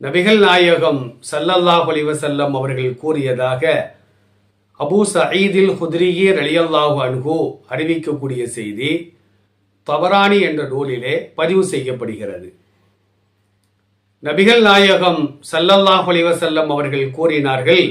நபிகள் நாயகம் சல்லல்லாஹ் அலிவசல்லம் அவர்கள் கூறியதாக அபூ சயீதில் ஹுத்ரியே ரலியல்லாஹு அன்ஹு அறிவிக்கக்கூடிய செய்தி தவறானி என்ற நூலிலே பதிவு செய்யப்படுகிறது. நபிகள் நாயகம் சல்லல்லாஹ் அலிவசல்லம் அவர்கள் கூறினார்கள்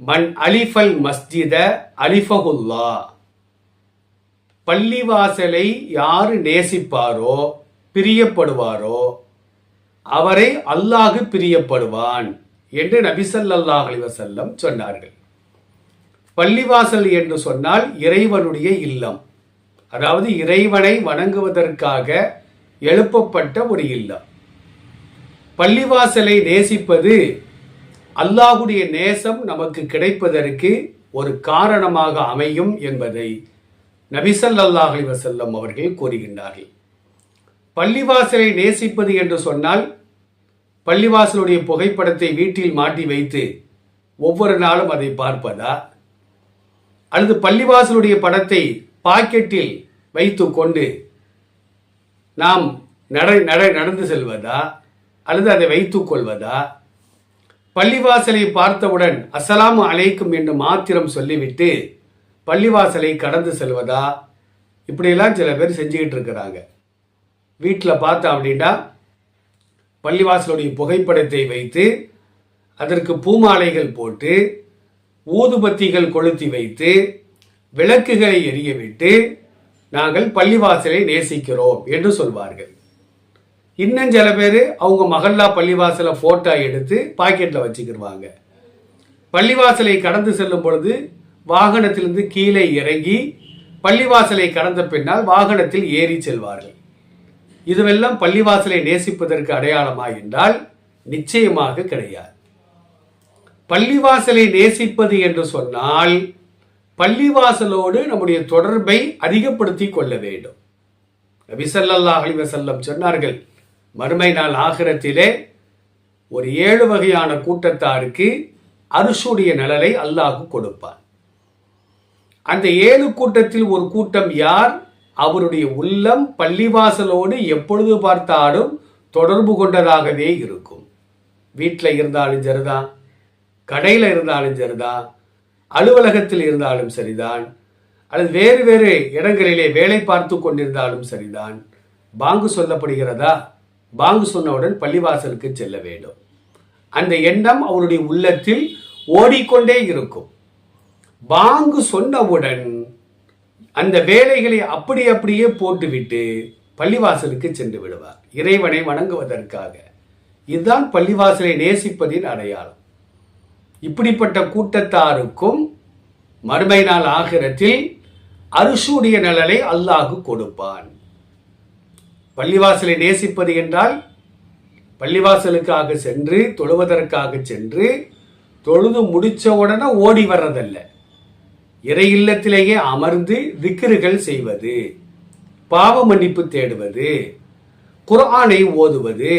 மன் அலிஃபல் மஸ்ஜித அலிஃபகுல்லா பள்ளிவாசலை யாரு நேசிப்பாரோ பிரியப்படுவாரோ அவரை அல்லாஹு பிரியப்படுவான் என்று நபி ஸல்லல்லாஹு அலைஹி சொன்னார்கள். பள்ளிவாசல் என்று சொன்னால் இறைவனுடைய இல்லம். அதாவது இறைவனை வணங்குவதற்காக எழுப்பப்பட்ட ஒரு இல்லம். பள்ளிவாசலை நேசிப்பது அல்லாஹுடைய நேசம் நமக்கு கிடைப்பதற்கு ஒரு காரணமாக அமையும் என்பதை நபிசல்லாஹ் அலைஹி வஸல்லம் அவர்கள் கூறுகின்றார்கள். பள்ளிவாசலை நேசிப்பது என்று சொன்னால் பள்ளிவாசலுடைய புகைப்படத்தை வீட்டில் மாட்டி வைத்து ஒவ்வொரு நாளும் அதை பார்ப்பதா? அல்லது பள்ளிவாசலுடைய படத்தை பாக்கெட்டில் வைத்து கொண்டு நாம் நட நட நடந்து செல்வதா? அல்லது அதை வைத்துக் கொள்வதா? பள்ளிவாசலை பார்த்தவுடன் அஸ்ஸலாமு அலைக்கும் என்று மாத்திரம் சொல்லிவிட்டு பள்ளிவாசலை கடந்து செல்வதா? இப்படியெல்லாம் சில பேர் செஞ்சுக்கிட்டு இருக்கிறாங்க. வீட்டில் பார்த்தோம் அப்படின்னா பள்ளிவாசலுடைய புகைப்படத்தை வைத்து அதற்கு பூமாலைகள் போட்டு ஊதுபத்திகள் கொளுத்தி வைத்து விளக்குகளை எரிய விட்டு நாங்கள் பள்ளிவாசலை நேசிக்கிறோம் என்று சொல்வார்கள். இன்னும் சில பேர் அவங்க மகல்லா பள்ளிவாசலை ஃபோட்டோ எடுத்து பாக்கெட்டில் வச்சுக்கிடுவாங்க பள்ளிவாசலை கடந்து செல்லும் பொழுது வாகனத்திலிருந்து கீழே இறங்கி பள்ளிவாசலை கடந்த பின்னால் வாகனத்தில் ஏறி செல்வார்கள். இதுவெல்லாம் பள்ளிவாசலை நேசிப்பதற்கு அடையாளமா என்றால் நிச்சயமாக கிடையாது. பள்ளிவாசலை நேசிப்பது என்று சொன்னால் பள்ளிவாசலோடு நம்முடைய தொடர்பை அதிகப்படுத்தி கொள்ள வேண்டும். நபி ஸல்லல்லாஹு சொன்னார்கள் மறுமை நாள் ஆகிரத்திலே ஒரு ஏழு வகையான கூட்டத்தாருக்கு அரிசுடைய நிழலை அல்லாஹ் கொடுப்பான். அந்த ஏழு கூட்டத்தில் ஒரு கூட்டம் யார்? அவருடைய உள்ளம் பள்ளிவாசலோடு எப்பொழுது பார்த்தாலும் தொடர்பு கொண்டதாகவே இருக்கும். வீட்டில் இருந்தாலும் சரிதான் கடையில் இருந்தாலும் சரிதான் அலுவலகத்தில் இருந்தாலும் சரிதான். அல்லது வேறு வேறு இடங்களிலே வேலை பார்த்து கொண்டிருந்தாலும் சரிதான். பாங்கு சொல்லப்படுகிறதா? பாங்கு சொன்னவுடன் பள்ளிவாசலுக்கு செல்ல வேண்டும். அந்த எண்ணம் அவருடைய உள்ளத்தில் ஓடிக்கொண்டே இருக்கும். பாங்கு சொன்னவுடன் அந்த வேலைகளை அப்படி அப்படியே போட்டுவிட்டு பள்ளிவாசலுக்கு சென்று விடுவார். இறைவனை வணங்குவதற்காக. இதுதான் பள்ளிவாசலை நேசிப்பதின் அடையாளம். இப்படிப்பட்ட கூட்டத்தாருக்கும் மறுமை நாள் ஆகிரத்தில் அரிசுடைய நலனை அல்லாஹு கொடுப்பான். பள்ளிவாசலை நேசிப்பது என்றால் பள்ளிவாசலுக்காக சென்று தொழுவதற்காக சென்று தொழுது முடித்த உடனே ஓடி வர்றதல்ல. இறை இல்லத்திலேயே அமர்ந்து திக்கிறுகள் செய்வது பாவ மன்னிப்பு தேடுவது குர்ஆனை ஓதுவது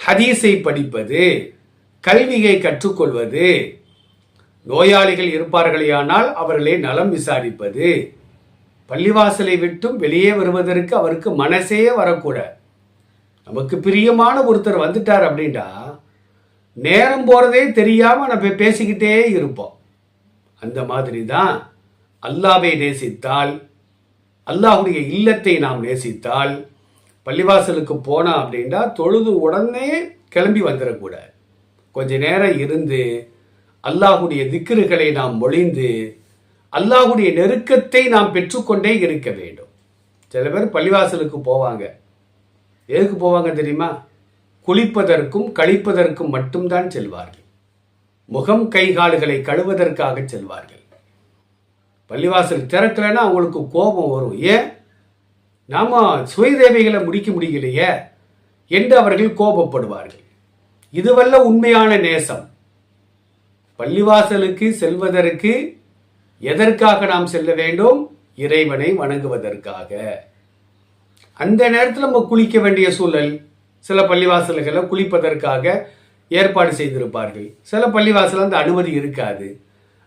ஹதீஸை படிப்பது கல்வியை கற்றுக்கொள்வது நோயாளிகள் இருப்பார்களேயானால் அவர்களை நலம் விசாரிப்பது பள்ளிவாசலை விட்டும் வெளியே வருவதற்கு அவருக்கு மனசே வரக்கூட. நமக்கு பிரியமான ஒருத்தர் வந்துட்டார் அப்படின்னா நேரம் போறதே தெரியாம நம்ம பேசிக்கிட்டே இருப்போம். அந்த மாதிரி தான் அல்லாவை நேசித்தால் அல்லாஹுடைய இல்லத்தை நாம் நேசித்தால் பள்ளிவாசலுக்கு போனால் அப்படின்னா தொழுது உடனே கிளம்பி வந்துடக்கூடாது. கொஞ்ச நேரம் இருந்து அல்லாஹுடைய திக்கிறுகளை நாம் மொழிந்து அல்லாஹுடைய நெருக்கத்தை நாம் பெற்றுக்கொண்டே இருக்க வேண்டும். சில பேர் பள்ளிவாசலுக்கு போவாங்க. எதுக்கு போவாங்க தெரியுமா? குளிப்பதற்கும் கழிப்பதற்கும் மட்டும்தான் செல்வார்கள். முகம் கை கால்களை கழுவதற்காக செல்வார்கள். பள்ளிவாசல் திறக்கலைன்னா அவங்களுக்கு கோபம் வரும். ஏன்? நாம் சுயதேவைகளை முடிக்க முடியலையே என்று அவர்கள் கோபப்படுவார்கள். இதுவல்ல உண்மையான நேசம். பள்ளிவாசலுக்கு செல்வதற்கு எதற்காக நாம் செல்ல வேண்டும்? இறைவனை வணங்குவதற்காக. அந்த நேரத்தில் நம்ம குளிக்க வேண்டிய சூழல் சில பள்ளிவாசல்களை குளிப்பதற்காக ஏற்பாடு செய்திருப்பார்கள். சில பள்ளிவாசல் அந்த அனுமதி இருக்காது.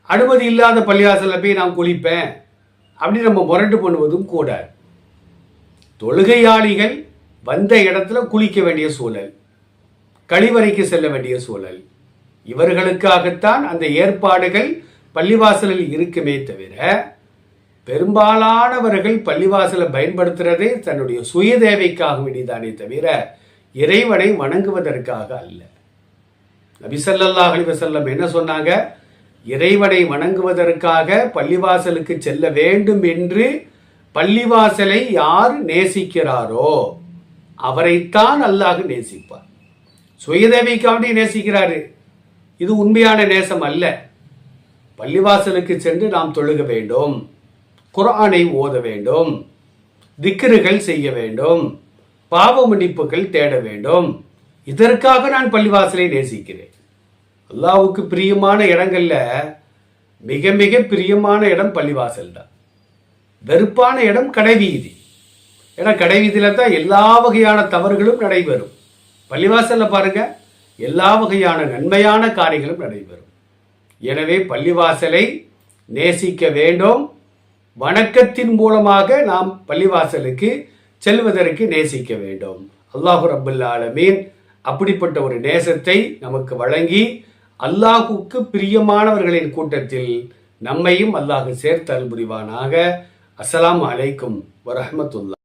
அனுமதி இல்லாத பள்ளிவாசலில் போய் நான் குளிப்பேன் அப்படி நம்ம முரண்டு பண்ணுவதும் கூடாது தொழுகையாளிகள் வந்த இடத்துல குளிக்க வேண்டிய சூழல் கழிவறைக்கு செல்ல வேண்டிய சூழல். இவர்களுக்காகத்தான் அந்த ஏற்பாடுகள் பள்ளிவாசலில் இருக்குமே தவிர பெரும்பாலானவர்கள் பள்ளிவாசலை பயன்படுத்துறதே தன்னுடைய சுய தேவைக்காக வேண்டியதானே தவிர இறைவனை வணங்குவதற்காக அல்ல. நபிசல்லாஹ் அலிவசல்லம் என்ன சொன்னாங்க? இறைவனை வணங்குவதற்காக பள்ளிவாசலுக்கு செல்ல வேண்டும் என்று பள்ளிவாசலை யார் நேசிக்கிறாரோ அவரைத்தான் அல்லாஹ் நேசிப்பார். சுயதேவிக்காண்டி நேசிக்கிறாரு. இது உண்மையான நேசம் அல்ல. பள்ளிவாசலுக்கு சென்று நாம் தொழுக வேண்டும் குரானை ஓத வேண்டும் திக்ருகள் செய்ய வேண்டும் பாவ மன்னிப்புகள் தேட வேண்டும். இதற்காக நான் பள்ளிவாசலை நேசிக்கிறேன். அல்லாவுக்கு பிரியமான இடங்களில் மிக மிக பிரியமான இடம் பள்ளிவாசல் தான். வெறுப்பான இடம் கடைவீதி. ஏன்னா கடைவீதியில் தான் எல்லா வகையான தவறுகளும் நடைபெறும். பள்ளிவாசலில் பாருங்க எல்லா வகையான நன்மையான காரியங்களும் நடைபெறும். எனவே பள்ளிவாசலை நேசிக்க வேண்டும். வணக்கத்தின் மூலமாக நாம் பள்ளிவாசலுக்கு செல்வதற்கு நேசிக்க வேண்டும். அல்லாஹு ரபுல் ஆலமீன் அப்படிப்பட்ட ஒரு நேசத்தை நமக்கு வழங்கி அல்லாஹுக்கு பிரியமானவர்களின் கூட்டத்தில் நம்மையும் அல்லாஹ் சேர்த்தல் புரிவானாக. அஸ்லாம் அலைக்கும் வரஹ்மத்துல்லாஹ்